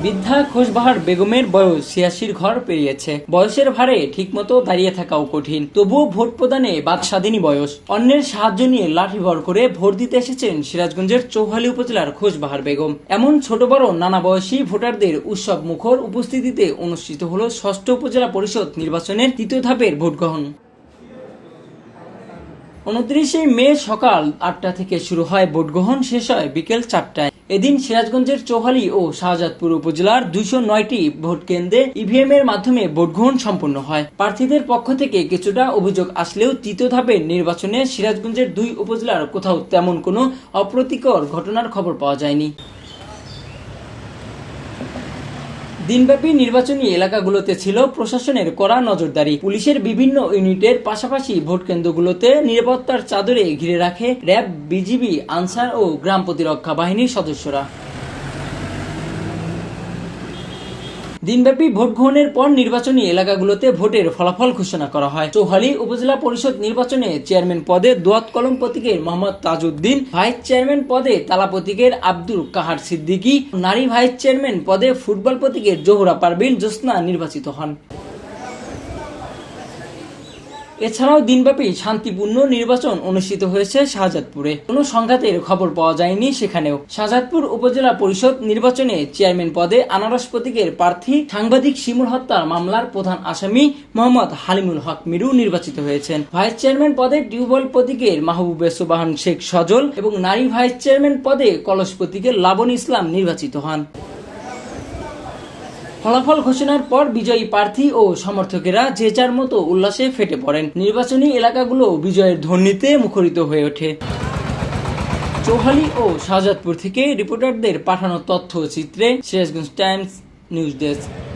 বৃদ্ধা খোশবাহার বেগমের বয়স ছিয়াশির ঘর পেরিয়েছে। বয়সের ভারে ঠিকমতো দাঁড়িয়ে থাকাও কঠিন। তবুও ভোট প্রদানে বাদ স্বাধীনই বয়স। অন্যের সাহায্য নিয়ে লাঠি ভর করে ভোট দিতে এসেছেন সিরাজগঞ্জের চৌহালি উপজেলার খোশবাহার বেগম। এমন ছোট বড় নানা বয়সী ভোটারদের উৎসব মুখর উপস্থিতিতে অনুষ্ঠিত হলো ষষ্ঠ উপজেলা পরিষদ নির্বাচনের তৃতীয় ধাপের ভোট গ্রহণ। উনত্রিশে মে সকাল আটটা থেকে শুরু হয় ভোট গ্রহণ। শেষ হয় বিকেল চারটায়। এদিন সিরাজগঞ্জের চৌহালি ও শাহজাদপুর উপজেলার দুইশো নয়টি ভোট কেন্দ্রে ইভিএম এর মাধ্যমে ভোট গ্রহণ সম্পন্ন হয়। প্রার্থীদের পক্ষ থেকে কিছুটা অভিযোগ আসলেও তৃতীয় ধাপের নির্বাচনে সিরাজগঞ্জের দুই উপজেলার কোথাও তেমন কোনো অপ্রতিকর ঘটনার খবর পাওয়া যায়নি। দিনব্যাপী নির্বাচনী এলাকাগুলোতে ছিল প্রশাসনের কড়া নজরদারি। পুলিশের বিভিন্ন ইউনিটের পাশাপাশি ভোট কেন্দ্রগুলোতে নিরাপত্তার চাদরে ঘিরে রাখে র্যাব, বিজিবি, আনসার ও গ্রাম প্রতিরক্ষা বাহিনীর সদস্যরা। দিনব্যাপী ভোট গ্রহণের পর নির্বাচনী এলাকাগুলোতে ভোটের ফলাফল ঘোষণা করা হয়। চৌহালি উপজেলা পরিষদ নির্বাচনে চেয়ারম্যান পদে দোয়াত কলম প্রতীকের মোহাম্মদ তাজউদ্দিন, ভাইস চেয়ারম্যান পদে তালা প্রতীকের আব্দুল কাহার সিদ্দিকী, নারী ভাইস চেয়ারম্যান পদে ফুটবল প্রতীকের জোহরা পারবিন জোসনা নির্বাচিত হন। এছাড়াও দিনব্যাপী শান্তিপূর্ণ নির্বাচন অনুষ্ঠিত হয়েছে শাহজাদপুরে। কোনো সংঘাতের খবর পাওয়া যায়নি সেখানেও। শাহজাদপুর উপজেলা পরিষদ নির্বাচনে চেয়ারম্যান পদে আনারস প্রতীকের প্রার্থী সাংবাদিক শিমুল হত্যার মামলার প্রধান আসামি মোহাম্মদ হালিমুল হক মিরু নির্বাচিত হয়েছেন। ভাইস চেয়ারম্যান পদে টিউবওয়েল প্রতীকের মাহবুবে সুবাহান শেখ সজল এবং নারী ভাইস চেয়ারম্যান পদে কলস প্রতীকের লাবণ ইসলাম নির্বাচিত হন। ফলাফল ঘোষণার পর বিজয়ী প্রার্থী ও সমর্থকেরা যে যার মতো উল্লাসে ফেটে পড়েন। নির্বাচনী এলাকাগুলো বিজয়ের ধ্বনিতে মুখরিত হয়ে ওঠে। চৌহালি ও শাহজাদপুর থেকে রিপোর্টারদের পাঠানো তথ্য চিত্রে শেষগঞ্জ টাইমস, নিউজ ডেস্ক।